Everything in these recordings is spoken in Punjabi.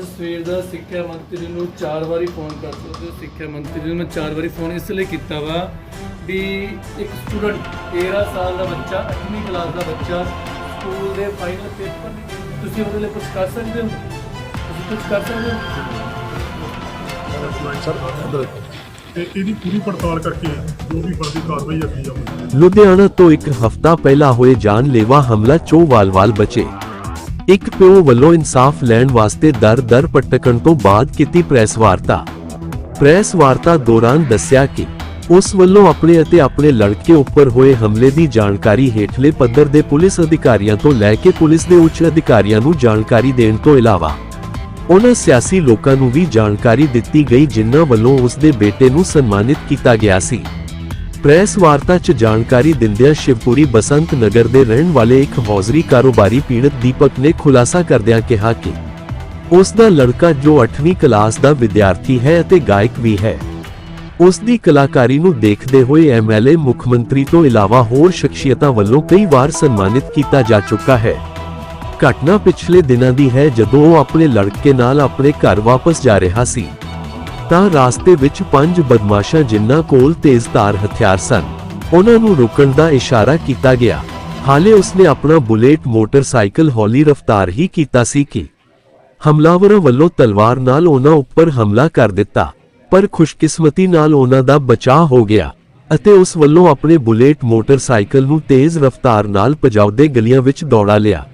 ਸਵੇਰ ਦਾ ਸਿੱਖਿਆ ਮੰਤਰੀ ਨੂੰ ਚਾਰ ਵਾਰੀ ਫੋਨ ਕਰ ਸਕਦੇ ਹੋ ਸਿੱਖਿਆ ਮੰਤਰੀ ਨੂੰ ਮੈਂ ਚਾਰ ਵਾਰੀ ਫੋਨ ਇਸ ਲਈ ਕੀਤਾ ਵਾ ਵੀ ਇੱਕ ਸਟੂਡੈਂਟ 13 ਸਾਲ ਦਾ ਬੱਚਾ 8ਵੀਂ ਕਲਾਸ ਦਾ ਬੱਚਾ ਸਕੂਲ ਦੇ ਫਾਈਨਲ ਪੇਪਰ ਤੁਸੀਂ ਉਹਦੇ ਲਈ ਕੁਝ ਕਰ ਸਕਦੇ ਹੋ? ਤੁਸੀਂ ਕੁਝ ਕਰ ਸਕਦੇ ਹੋ? ਤੇ ਇਹਦੀ ਪੂਰੀ ਪੜਤਾਲ ਕਰਕੇ ਜੋ ਵੀ ਬਣਦੀ ਕਾਰਵਾਈ ਅੱਗੇ ਜਾਵੇਗੀ ਲੁਧਿਆਣਾ ਤੋਂ ਇੱਕ ਹਫ਼ਤਾ ਪਹਿਲਾਂ ਹੋਏ ਜਾਨਲੇਵਾ ਹਮਲਾ ਚੋਵਾਲ-ਵਾਲ ਬਚੇ। ਇੱਕ ਪਿਓ ਵੱਲੋਂ ਇਨਸਾਫ ਲੈਣ ਵਾਸਤੇ ਦਰ-ਦਰ ਪਟਕਣ ਤੋਂ ਬਾਅਦ ਕੀਤੀ ਪ੍ਰੈਸ ਵਾਰਤਾ। ਪ੍ਰੈਸ ਵਾਰਤਾ ਦੌਰਾਨ ਦੱਸਿਆ ਕਿ ਉਸ ਵੱਲੋਂ ਆਪਣੇ ਅਤੇ ਆਪਣੇ ਲੜਕੇ ਉੱਪਰ ਹੋਏ ਹਮਲੇ ਦੀ ਜਾਣਕਾਰੀ ਹੇਠਲੇ ਪੱਧਰ ਦੇ ਪੁਲਿਸ ਅਧਿਕਾਰੀਆਂ ਤੋਂ ਲੈ ਕੇ ਪੁਲਿਸ ਦੇ ਉੱਚ ਅਧਿਕਾਰੀਆਂ ਨੂੰ ਜਾਣਕਾਰੀ ਦੇਣ ਤੋਂ ਇਲਾਵਾ, ਉਹਨਾਂ ਸਿਆਸੀ ਲੋਕਾਂ ਨੂੰ ਵੀ ਜਾਣਕਾਰੀ ਦਿੱਤੀ ਗਈ ਜਿਨ੍ਹਾਂ ਵੱਲੋਂ ਉਸ ਦੇ ਬੇਟੇ ਨੂੰ ਸਨਮਾਨਿਤ ਕੀਤਾ ਗਿਆ ਸੀ। ਪ੍ਰੈਸ ਵਾਰਤਾ 'ਚ ਜਾਣਕਾਰੀ ਦਿੰਦਿਆਂ ਸ਼ਿਵਪੁਰੀ ਬਸੰਤ ਨਗਰ ਦੇ ਰਹਿਣ ਵਾਲੇ ਇੱਕ ਹੌਜ਼ਰੀ ਕਾਰੋਬਾਰੀ ਪੀੜਤ ਦੀਪਕ ਨੇ ਖੁਲਾਸਾ ਕਰਦਿਆਂ ਕਿਹਾ ਕਿ ਉਸ ਦਾ ਲੜਕਾ ਜੋ 8ਵੀਂ ਕਲਾਸ ਦਾ ਵਿਦਿਆਰਥੀ ਹੈ ਅਤੇ ਗਾਇਕ ਵੀ ਹੈ। ਉਸ ਦੀ ਕਲਾਕਾਰੀ ਨੂੰ ਦੇਖਦੇ ਹੋਏ ਐਮਐਲਏ ਮੁੱਖ ਮੰਤਰੀ ਤੋਂ ਇਲਾਵਾ ਹੋਰ ਸ਼ਖਸੀਅਤਾਂ ਵੱਲੋਂ ਕਈ ਵਾਰ ਸਨਮਾਨਿਤ ਕੀਤਾ ਜਾ ਚੁੱਕਾ ਹੈ। ਘਟਨਾ ਪਿਛਲੇ ਦਿਨਾਂ ਦੀ ਹੈ ਜਦੋਂ ਉਹ ਆਪਣੇ ਲੜਕੇ ਨਾਲ ਆਪਣੇ ਘਰ ਵਾਪਸ ਜਾ ਰਿਹਾ ਸੀ। ਤਾਂ ਰਾਸਤੇ ਵਿੱਚ ਪੰਜ ਬਦਮਾਸ਼ਾਂ ਜਿਨ੍ਹਾਂ ਕੋਲ ਤੇਜ਼ਧਾਰ ਹਥਿਆਰ ਸਨ। ਉਹਨਾਂ ਨੂੰ ਰੁਕਣ ਦਾ ਇਸ਼ਾਰਾ ਕੀਤਾ ਗਿਆ। ਹਾਲੇ ਉਸਨੇ ਆਪਣਾ ਬੁਲੇਟ ਮੋਟਰਸਾਈਕਲ ਹੌਲੀ ਰਫ਼ਤਾਰ ਹੀ ਕੀਤਾ ਸੀ ਕਿ ਹਮਲਾਵਰਾਂ ਵੱਲੋਂ ਤਲਵਾਰ ਨਾਲ ਉਹਨਾਂ ਉੱਪਰ ਹਮਲਾ ਕਰ ਦਿੱਤਾ, ਪਰ ਖੁਸ਼ਕਿਸਮਤੀ ਨਾਲ ਉਹਨਾਂ ਦਾ ਬਚਾਅ ਹੋ ਗਿਆ ਅਤੇ ਉਸ ਵੱਲੋਂ ਆਪਣੇ ਬੁਲੇਟ ਮੋਟਰਸਾਈਕਲ ਨੂੰ ਤੇਜ਼ ਰਫ਼ਤਾਰ ਨਾਲ ਭਜਾਉਦੇ ਗਲੀਆਂ ਵਿੱਚ ਦੌੜਾ ਲਿਆ।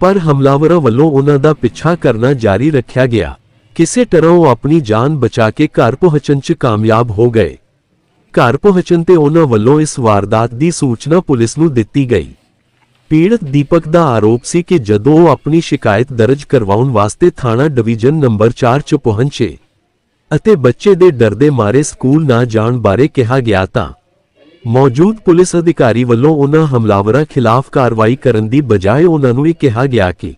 ਪਰ ਹਮਲਾਵਰਾਂ ਵੱਲੋਂ ਉਹਨਾਂ ਦਾ ਪਿੱਛਾ ਕਰਨਾ ਜਾਰੀ ਰੱਖਿਆ ਗਿਆ। ਕਿਸੇ ਤਰ੍ਹਾਂ ਉਹ ਆਪਣੀ ਜਾਨ ਬਚਾ ਕੇ ਘਰ ਪਹੁੰਚਣ 'ਚ ਕਾਮਯਾਬ ਹੋ ਗਏ। ਘਰ ਪਹੁੰਚਣ ਤੇ ਉਹਨਾਂ ਵੱਲੋਂ ਇਸ ਵਾਰਦਾਤ ਦੀ ਸੂਚਨਾ ਪੁਲਿਸ ਨੂੰ ਦਿੱਤੀ ਗਈ। ਪੀੜਤ ਦੀਪਕ ਦਾ ਆਰੋਪ ਸੀ ਕਿ ਜਦੋਂ ਉਹ ਆਪਣੀ ਸ਼ਿਕਾਇਤ ਦਰਜ ਕਰਵਾਉਣ ਵਾਸਤੇ ਥਾਣਾ ਡਿਵੀਜ਼ਨ ਨੰਬਰ 4 'ਚ ਪਹੁੰਚੇ ਅਤੇ ਬੱਚੇ ਦੇ ਡਰਦੇ ਮਾਰੇ ਸਕੂਲ ਨਾ ਜਾਣ ਬਾਰੇ ਕਿਹਾ ਗਿਆ ਤਾਂ ਮੌਜੂਦ ਪੁਲਿਸ ਅਧਿਕਾਰੀ ਵੱਲੋਂ ਉਹਨਾਂ ਹਮਲਾਵਰਾਂ ਖਿਲਾਫ ਕਾਰਵਾਈ ਕਰਨ ਦੀ ਬਜਾਏ ਉਹਨਾਂ ਨੂੰ ਇਹ ਕਿਹਾ ਗਿਆ ਕਿ,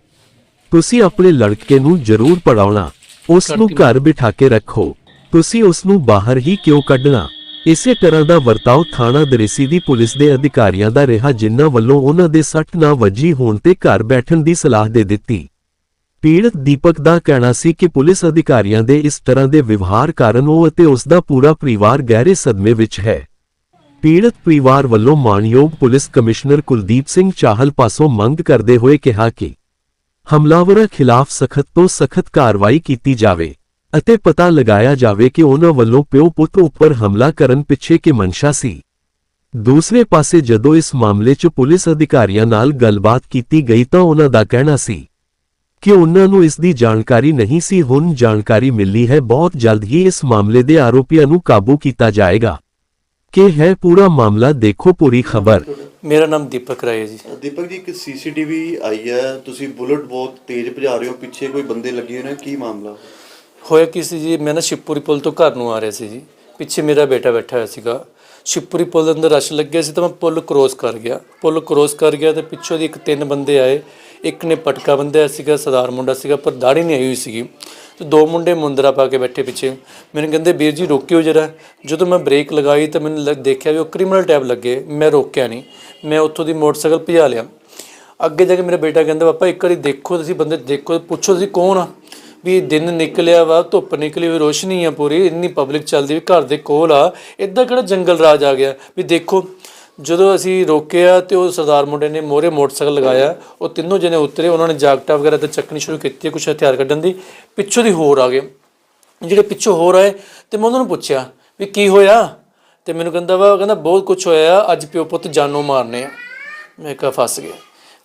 ਤੁਸੀਂ ਆਪਣੇ ਲੜਕੇ ਨੂੰ ਜ਼ਰੂਰ ਪੜਾਉਣਾ ਉਸ ਨੂੰ ਘਰ ਬਿਠਾ ਕੇ ਰੱਖੋ। ਤੁਸੀਂ ਉਸ ਨੂੰ ਬਾਹਰ ਹੀ ਕਿਉਂ ਕੱਢਣਾ? ਇਸੇ ਤਰ੍ਹਾਂ ਦਾ ਵਰਤਾਓ ਥਾਣਾ ਦਰੇਸੀ ਦੀ ਪੁਲਿਸ ਦੇ ਅਧਿਕਾਰੀਆਂ ਦਾ ਰਿਹਾ ਜਿਨ੍ਹਾਂ ਵੱਲੋਂ ਉਹਨਾਂ ਦੇ ਸੱਟ ਨਾ ਵੱਜੀ ਹੋਣ ਤੇ ਘਰ ਬੈਠਣ ਦੀ ਸਲਾਹ ਦੇ ਦਿੱਤੀ। ਪੀੜਤ ਦੀਪਕ ਦਾ ਕਹਿਣਾ ਸੀ ਕਿ ਪੁਲਿਸ ਅਧਿਕਾਰੀਆਂ ਦੇ ਇਸ ਤਰ੍ਹਾਂ ਦੇ ਵਿਵਹਾਰ ਕਾਰਨ ਉਹ ਅਤੇ ਉਸ ਦਾ ਪੂਰਾ ਪਰਿਵਾਰ ਗਹਿਰੇ ਸਦਮੇ ਵਿੱਚ ਹੈ। ਪੀੜਤ ਪਰਿਵਾਰ ਵੱਲੋਂ ਮਾਨਯੋਗ ਪੁਲਿਸ ਕਮਿਸ਼ਨਰ ਕੁਲਦੀਪ ਸਿੰਘ ਚਾਹਲ ਪਾਸੋਂ ਮੰਗ ਕਰਦੇ ਹੋਏ ਕਿਹਾ ਕਿ ਹਮਲਾਵਰਾਂ ਖਿਲਾਫ ਸਖਤ ਤੋਂ ਸਖਤ ਕਾਰਵਾਈ ਕੀਤੀ ਜਾਵੇ ਅਤੇ ਪਤਾ ਲਗਾਇਆ ਜਾਵੇ ਕਿ ਉਹਨਾਂ ਵੱਲੋਂ ਪਿਓ ਪੁੱਤ ਉੱਪਰ ਹਮਲਾ ਕਰਨ ਪਿੱਛੇ ਕੀ ਮਨਸ਼ਾ ਸੀ। ਦੂਸਰੇ ਪਾਸੇ ਜਦੋਂ ਇਸ ਮਾਮਲੇ 'ਚ ਪੁਲਿਸ ਅਧਿਕਾਰੀਆਂ ਨਾਲ ਗੱਲਬਾਤ ਕੀਤੀ ਗਈ ਤਾਂ ਉਹਨਾਂ ਦਾ ਕਹਿਣਾ ਸੀ ਕਿ ਉਹਨਾਂ ਨੂੰ ਇਸ ਦੀ ਜਾਣਕਾਰੀ ਨਹੀਂ ਸੀ, ਹੁਣ ਜਾਣਕਾਰੀ ਮਿਲੀ ਹੈ, ਬਹੁਤ ਜਲਦ ਹੀ ਇਸ ਮਾਮਲੇ ਦੇ ਆਰੋਪੀਆਂ ਨੂੰ ਕਾਬੂ ਕੀਤਾ ਜਾਏਗਾ। ਕਿ ਹੈ ਪੂਰਾ ਮਾਮਲਾ, ਦੇਖੋ ਪੂਰੀ ਖਬਰ। ਮੇਰਾ ਨਾਮ ਦੀਪਕ ਰਾਏ ਹੈ ਜੀ। ਦੀਪਕ ਜੀ ਇੱਕ ਸੀਸੀਟੀਵੀ ਆਈ ਹੈ। ਤੁਸੀਂ ਬੁਲਟ ਬਹੁਤ ਤੇਜ਼ ਭਜਾ ਰਹੇ ਹੋ। ਪਿੱਛੇ ਕੋਈ ਬੰਦੇ ਲੱਗੇ ਹੋਏ ਨੇ? ਕੀ ਮਾਮਲਾ? ਹੋਇਆ ਕੀ ਸੀ ਜੀ? ਮੈਂ ਨਾ ਸ਼ਿਵਪੁਰੀ ਪੁਲ ਤੋਂ ਘਰ ਨੂੰ ਆ ਰਿਹਾ ਸੀ ਜੀ। ਪਿੱਛੇ ਮੇਰਾ ਬੇਟਾ ਬੈਠਾ ਹੋਇਆ ਸੀਗਾ। ਸ਼ਿਵਪੁਰੀ ਪੁਲ ਦੇ ਅੰਦਰ ਰਸ਼ ਲੱਗਿਆ ਸੀ ਤਾਂ ਮੈਂ ਪੁਲ ਕ੍ਰੋਸ ਕਰ ਗਿਆ। ਪੁਲ ਕ੍ਰੋਸ ਕਰ ਗਿਆ ਤੇ ਪਿੱਛੋਂ ਦੀ ਇੱਕ ਤਿੰਨ ਬੰਦੇ ਆਏ। ਇੱਕ ਨੇ ਪਟਕਾ ਬੰਨਿਆ ਸੀਗਾ ਸਰਦਾਰ ਮੁੰਡਾ ਸੀਗਾ ਪਰ ਦਾੜੀ ਨਹੀਂ ਆਈ ਹੋਈ ਸੀਗੀ। ਤੇ ਦੋ ਮੁੰਡੇ ਮੁੰਦਰਾ ਪਾ ਕੇ ਬੈਠੇ ਪਿੱਛੇ। ਮੈਨੂੰ ਕਹਿੰਦੇ ਵੀਰ ਜੀ ਰੋਕਿਓ ਜਰਾ। ਜਦੋਂ ਮੈਂ ਬ੍ਰੇਕ ਲਗਾਈ ਤਾਂ ਮੈਨੂੰ ਦੇਖਿਆ ਵੀ ਉਹ ਕ੍ਰਿਮੀਨਲ ਟੈਬ ਲੱਗੇ। ਮੈਂ ਰੋਕਿਆ ਨਹੀਂ। ਮੈਂ ਉੱਥੋਂ ਦੀ ਮੋਟਰਸਾਈਕਲ ਭਜਾ ਲਿਆ। ਅੱਗੇ ਜਾ ਕੇ ਮੇਰਾ ਬੇਟਾ ਕਹਿੰਦਾ, ਪਾਪਾ, ਇੱਕ ਵਾਰੀ ਦੇਖੋ ਤੁਸੀਂ ਬੰਦੇ, ਦੇਖੋ, ਪੁੱਛੋ ਤੁਸੀਂ ਕੌਣ ਆ? ਵੀ ਦਿਨ ਨਿਕਲਿਆ ਵਾ, ਧੁੱਪ ਨਿਕਲੀ ਹੋਈ, ਰੋਸ਼ਨੀ ਆ ਪੂਰੀ, ਇੰਨੀ ਪਬਲਿਕ ਚੱਲਦੀ ਵੀ ਘਰ ਦੇ ਕੋਲ ਆ। ਇਦਾਂ ਕਿਹੜਾ ਜੰਗਲ ਰਾਜ ਆ ਗਿਆ? ਵੀ ਦੇਖੋ, ਜਦੋਂ ਅਸੀਂ ਰੋਕਿਆ ਤੇ ਉਹ ਸਰਦਾਰ ਮੁੰਡੇ ਨੇ ਮੋਰੇ ਮੋਟਰਸਾਈਕਲ ਲਗਾਇਆ, ਉਹ ਤਿੰਨੋਂ ਜਣੇ ਉਤਰੇ, ਉਹਨਾਂ ਨੇ ਜਾਕਟਾ ਵਗੈਰਾ ਤੇ ਚੱਕਣੀ ਸ਼ੁਰੂ ਕੀਤੀ ਕੁਝ ਹਥਿਆਰ ਕੱਢਣ ਦੀ। ਪਿੱਛੋਂ ਦੀ ਹੋਰ ਆ ਗਏ। ਜਿਹੜੇ ਪਿੱਛੋਂ ਹੋਰ ਆਏ ਤੇ ਮੈਂ ਉਹਨਾਂ ਨੂੰ ਪੁੱਛਿਆ, ਵੀ ਕੀ ਹੋਇਆ? ਤੇ ਮੈਨੂੰ ਕਹਿੰਦਾ ਵਾ, ਕਹਿੰਦਾ ਬਹੁਤ ਕੁਝ ਹੋਇਆ, ਅੱਜ ਪਿਓ ਪੁੱਤ ਜਾਨੋਂ ਮਾਰਨੇ ਆ। ਮੈਂ ਕਿਹਾ ਫਸ ਗਿਆ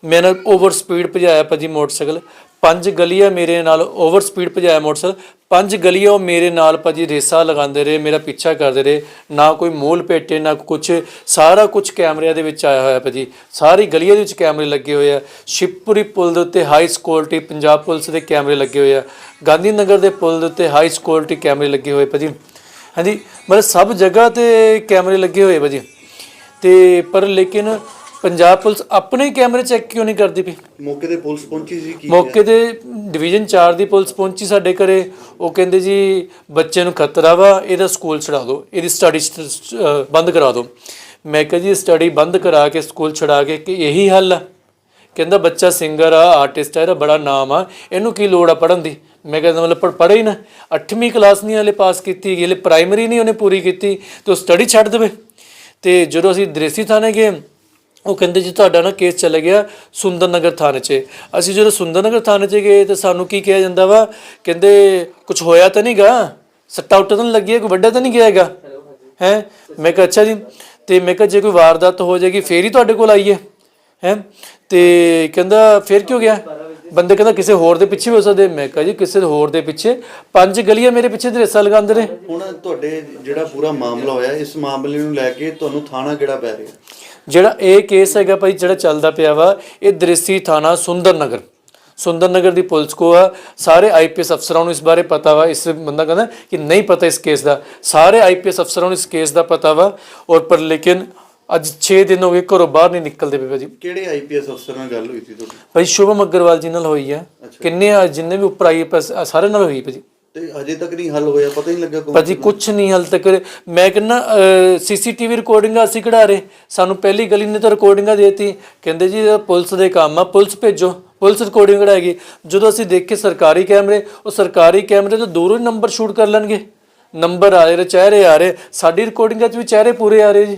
ਮੈਂ ਨਾ ਓਵਰ ਸਪੀਡ ਭਜਾਇਆ ਭਾਜੀ ਮੋਟਰਸਾਈਕਲ। ਪੰਜ ਗਲੀਆਂ ਮੇਰੇ ਨਾਲ ਓਵਰ ਸਪੀਡ ਭਜਾਇਆ ਮੋਟਰਸਾਈਕਲ। ਪੰਜ ਗਲੀਆਂ ਉਹ ਮੇਰੇ ਨਾਲ ਭਾਜੀ ਰੇਸਾ ਲਗਾਉਂਦੇ ਰਹੇ, ਮੇਰਾ ਪਿੱਛਾ ਕਰਦੇ ਰਹੇ। ਨਾ ਕੋਈ ਮੂਲ ਪੇਟੇ, ਨਾ ਕੁਝ ਸਾਰਾ ਕੁਝ ਕੈਮਰਿਆਂ ਦੇ ਵਿੱਚ ਆਇਆ ਹੋਇਆ ਭਾਜੀ। ਸਾਰੀ ਗਲੀਆਂ ਦੇ ਵਿੱਚ ਕੈਮਰੇ ਲੱਗੇ ਹੋਏ ਆ। ਸ਼ਿਵਪੁਰੀ ਪੁਲ ਦੇ ਉੱਤੇ ਹਾਈ ਸਿਕਿਉਰਿਟੀ ਪੰਜਾਬ ਪੁਲਿਸ ਦੇ ਕੈਮਰੇ ਲੱਗੇ ਹੋਏ ਆ। ਗਾਂਧੀ ਨਗਰ ਦੇ ਪੁਲ ਦੇ ਉੱਤੇ ਹਾਈ ਸਿਕਿਉਰਿਟੀ ਕੈਮਰੇ ਲੱਗੇ ਹੋਏ ਭਾਜੀ। ਹਾਂਜੀ ਮਤਲਬ ਸਭ ਜਗ੍ਹਾ ਤੇ ਕੈਮਰੇ ਲੱਗੇ ਹੋਏ ਭਾਜੀ। ਤੇ ਪਰ ਲੇਕਿਨ ਪੰਜਾਬ ਪੁਲਿਸ ਆਪਣੇ ਕੈਮਰੇ ਚੈੱਕ ਕਿਉਂ ਨਹੀਂ ਕਰਦੀ ਪਈ? ਮੌਕੇ ਤੇ ਪੁਲਿਸ ਪਹੁੰਚੀ ਸੀ ਕੀ ਮੌਕੇ ਤੇ ਡਿਵੀਜ਼ਨ 4 ਦੀ ਪੁਲਿਸ ਪਹੁੰਚੀ ਸਾਡੇ ਘਰੇ। ਉਹ ਕਹਿੰਦੇ ਜੀ ਬੱਚੇ ਨੂੰ ਖਤਰਾ ਵਾ ਇਹਦਾ ਸਕੂਲ ਛਡਾ ਦਿਓ ਇਹਦੀ ਸਟੱਡੀ ਬੰਦ ਕਰਾ ਦਿਓ। ਮੈਂ ਕਿਹਾ ਜੀ ਸਟੱਡੀ ਬੰਦ ਕਰਾ ਕੇ ਸਕੂਲ ਛਡਾ ਕੇ ਕਿ ਇਹੀ ਹੱਲ ਆ? ਕਹਿੰਦਾ ਬੱਚਾ ਸਿੰਗਰ ਆ ਆਰਟਿਸਟ ਆ ਇਹਦਾ ਬੜਾ ਨਾਮ ਆ। ਇਹਨੂੰ ਕੀ ਲੋੜ ਆ ਪੜਨ ਦੀ? ਮੈਂ ਕਹਿੰਦਾ ਮਤਲਬ ਪੜ੍ਹ ਪੜ੍ਹੇ ਹੀ ਨਾ। 8ਵੀਂ ਕਲਾਸ ਨਹੀਂ ਹਲੇ ਪਾਸ ਕੀਤੀ ਹੈਗੀ, ਹਲੇ ਪ੍ਰਾਇਮਰੀ ਨਹੀਂ ਉਹਨੇ ਪੂਰੀ ਕੀਤੀ, ਤੇ ਉਹ ਸਟੱਡੀ ਛੱਡ ਦੇਵੇ। ਤੇ ਜਦੋਂ ਅਸੀਂ ਦ੍ਰੇਸੀ ਥਾਣੇ ਗਏ, ਉਹ ਕਹਿੰਦੇ ਜੀ ਤੁਹਾਡਾ ਨਾ ਕੇਸ ਚਲਾ ਗਿਆ ਸੁੰਦਰ ਨਗਰ ਥਾਣੇ 'ਚ। ਅਸੀਂ ਜਦੋਂ ਸੁੰਦਰਨਗਰ ਥਾਣੇ 'ਚ ਗਏ ਤੇ ਸਾਨੂੰ ਕੀ ਕਿਹਾ ਜਾਂਦਾ ਵਾ? ਕਹਿੰਦੇ ਕੁਝ ਹੋਇਆ ਤਾਂ ਨਹੀਂਗਾ ਸੱਟਾ ਉੱਟਾ ਤਾਂ ਨਹੀਂ ਲੱਗੀ ਕੋਈ ਵੱਡਾ ਤਾਂ ਨਹੀਂ ਗਿਆ ਹੈਗਾ? ਹੈ? ਮੈਂ ਕਿਹਾ, ਅੱਛਾ ਜੀ। ਤੇ ਮੈਂ ਕਿਹਾ, ਜੇ ਕੋਈ ਵਾਰਦਾਤ ਹੋ ਜਾਏਗੀ, ਫੇਰ ਹੀ ਤੁਹਾਡੇ ਕੋਲ ਆਈਏ। ਹੈ? ਤੇ ਕਹਿੰਦਾ, ਫੇਰ ਕਿਉਂ ਗਿਆ? ਬੰਦੇ ਕਹਿੰਦਾ ਕਿਸੇ ਹੋਰ ਦੇ ਪਿੱਛੇ ਵੀ ਹੋ ਸਕਦੇ। ਮੈਂ ਕਿਹਾ ਜੀ ਕਿਸੇ ਹੋਰ ਦੇ ਪਿੱਛੇ। ਪੰਜ ਗਲੀਆਂ ਮੇਰੇ ਪਿੱਛੇ ਦਰੇਸਾ ਲਗਾਉਂਦੇ ਨੇ। ਹੁਣ ਤੁਹਾਡੇ ਜਿਹੜਾ ਪੂਰਾ ਮਾਮਲਾ ਹੋਇਆ ਇਸ ਮਾਮਲੇ ਨੂੰ ਲੈ ਕੇ ਤੁਹਾਨੂੰ ਥਾਣਾ ਕਿਹੜਾ ਪੈ ਰਿਹਾ? ਜਿਹੜਾ ਇਹ ਕੇਸ ਹੈਗਾ ਭਾਈ ਜਿਹੜਾ ਚੱਲਦਾ ਪਿਆ ਵਾ ਇਹ ਦ੍ਰਿਸ਼ਟੀ ਥਾਣਾ ਸੁੰਦਰਨਗਰ ਸੁੰਦਰਨਗਰ ਦੀ ਪੁਲਿਸ ਕੋ ਆ। ਸਾਰੇ ਆਈਪੀਐਸ ਅਫਸਰਾਂ ਨੂੰ ਇਸ ਬਾਰੇ ਪਤਾ ਵਾ। ਇਸ ਬੰਦਾ ਕਹਿੰਦਾ ਕਿ ਨਹੀਂ ਪਤਾ ਇਸ ਕੇਸ ਦਾ। ਸਾਰੇ ਆਈਪੀਐਸ ਅਫਸਰਾਂ ਨੂੰ ਇਸ ਕੇਸ ਦਾ ਪਤਾ ਵਾ। ਔਰ ਪਰ ਲੇਕਿਨ ਅੱਜ 6 ਦਿਨ ਹੋ ਗਏ ਘਰੋਂ ਬਾਹਰ ਨਹੀਂ ਨਿਕਲਦੇ ਪਏ ਭਾਜੀ ਕਿਹੜੇ ਆਈਪੀਐਸ ਅਫਸਰ ਨਾਲ ਗੱਲ ਹੋਈ ਸੀ ਤੁਹਾਡੀ? ਭਾਈ ਸ਼ੁਭਮ ਅਗਰਵਾਲ ਜੀ ਨਾਲ ਹੋਈ ਆ। ਕਿੰਨੇ ਆ ਜਿੰਨੇ ਵੀ ਉੱਪਰ ਆਈਪੀਐਸ ਸਾਰੇ ਨਾਲ ਹੋਈ ਭਾਜੀ। ਤੇ ਅਜੇ ਤੱਕ ਨਹੀਂ ਹੱਲ ਹੋਇਆ ਪਤਾ ਹੀ ਨਹੀਂ ਲੱਗਾ ਭਾਜੀ ਕੁਝ ਨਹੀਂ ਹਾਲ ਤੱਕ ਮੈਂ ਕਹਿੰਦਾ ਸੀਸੀਟੀਵੀ ਰਿਕਾਰਡਿੰਗਾਂ ਅਸੀਂ ਕਢਾ ਰਹੇ। ਸਾਨੂੰ ਪਹਿਲੀ ਗਲੀ ਨੇ ਤਾਂ ਰਿਕਾਰਡਿੰਗਾਂ ਦੇਤੀ। ਕਹਿੰਦੇ ਜੀ ਪੁਲਿਸ ਦੇ ਕੰਮ ਆ ਪੁਲਿਸ ਭੇਜੋ। ਪੁਲਿਸ ਰਿਕਾਰਡਿੰਗ ਕਢਾਏਗੀ ਜਦੋਂ ਅਸੀਂ ਦੇਖੇ ਸਰਕਾਰੀ ਕੈਮਰੇ ਉਹ ਸਰਕਾਰੀ ਕੈਮਰੇ ਤੋਂ ਦੂਰੋਂ ਹੀ ਨੰਬਰ ਸ਼ੂਟ ਕਰ ਲੈਣਗੇ। ਨੰਬਰ ਆ ਰਹੇ ਚਿਹਰੇ ਆ ਰਹੇ। ਸਾਡੀ ਰਿਕਾਰਡਿੰਗਾਂ 'ਚ ਵੀ ਚਿਹਰੇ ਪੂਰੇ ਆ ਰਹੇ ਜੀ।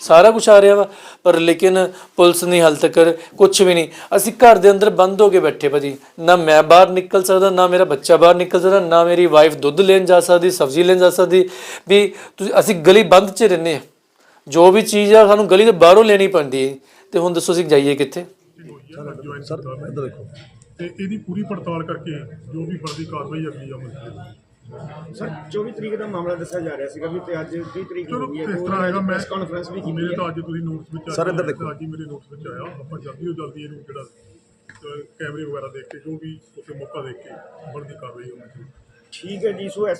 ਸਾਰਾ ਕੁਝ ਆ ਰਿਹਾ ਵਾ, ਪਰ ਲੇਕਿਨ ਪੁਲਿਸ ਨਹੀਂ ਹਾਲ ਤੱਕ ਕੁਝ ਵੀ ਨਹੀਂ। ਅਸੀਂ ਘਰ ਦੇ ਅੰਦਰ ਬੰਦ ਹੋ ਕੇ ਬੈਠੇ ਭਾਜੀ। ਨਾ ਮੈਂ ਬਾਹਰ ਨਿਕਲ ਸਕਦਾ, ਨਾ ਮੇਰਾ ਬੱਚਾ ਬਾਹਰ ਨਿਕਲ ਸਕਦਾ, ਨਾ ਮੇਰੀ ਵਾਈਫ ਦੁੱਧ ਲੈਣ ਜਾ ਸਕਦੀ, ਸਬਜ਼ੀ ਲੈਣ ਜਾ ਸਕਦੀ। ਵੀ ਤੁਸੀਂ, ਅਸੀਂ ਗਲੀ ਬੰਦ 'ਚ ਰਹਿੰਦੇ ਹਾਂ। ਜੋ ਵੀ ਚੀਜ਼ ਆ, ਸਾਨੂੰ ਗਲੀ ਦੇ ਬਾਹਰੋਂ ਲੈਣੀ ਪੈਂਦੀ ਹੈ। ਤੇ ਹੁਣ ਦੱਸੋ, ਅਸੀਂ ਜਾਈਏ ਕਿੱਥੇ? ਸਰ ਇਹਦੀ ਪੂਰੀ ਪੜਤਾਲ ਕਰਕੇ ਜੋ ਵੀ ਫਰਦੀ ਕਾਰਵਾਈ ਅਗਲੀ ਅਮਲ ਚ ਸਰ 24 ਤਰੀਕ ਦਾ ਮਾਮਲਾ ਦੱਸਿਆ ਜਾ ਰਿਹਾ ਸੀਗਾ ਵੀ ਤੇ ਅੱਜ 30 ਤਰੀਕ ਚਲੋ ਹੋ ਗਈ ਹੈ ਇਸ ਤਰ੍ਹਾਂ ਹੈਗਾ ਮੈਂ ਕਾਨਫਰੰਸ ਵੀ ਕੀਤੀ ਮੇਰੇ ਹੈ। ਤਾਂ ਅੱਜ ਤੁਸੀਂ ਨੋਟਸ ਵਿੱਚ ਸਰ ਇੱਧਰ ਦੇਖੋ। ਅੱਜ ਹੀ ਮੇਰੇ ਨੋਟਸ ਵਿੱਚ ਆਇਆ। ਆਪਾਂ ਜਲਦੀ ਤੋਂ ਜਲਦੀ ਇਹਨੂੰ ਜਿਹੜਾ ਅਹ, ਕੈਮਰੇ ਵਗੈਰਾ ਦੇਖ ਕੇ ਜੋ ਵੀ ਉਸੇ ਮੌਕਾ ਦੇਖ ਕੇ ਬਣਦੀ ਕਾਰਵਾਈ ਹੋਣੀ ਚਾਹੀਦੀ। ਠੀਕ ਹੈ ਜੀ ਸੋ ਇਸ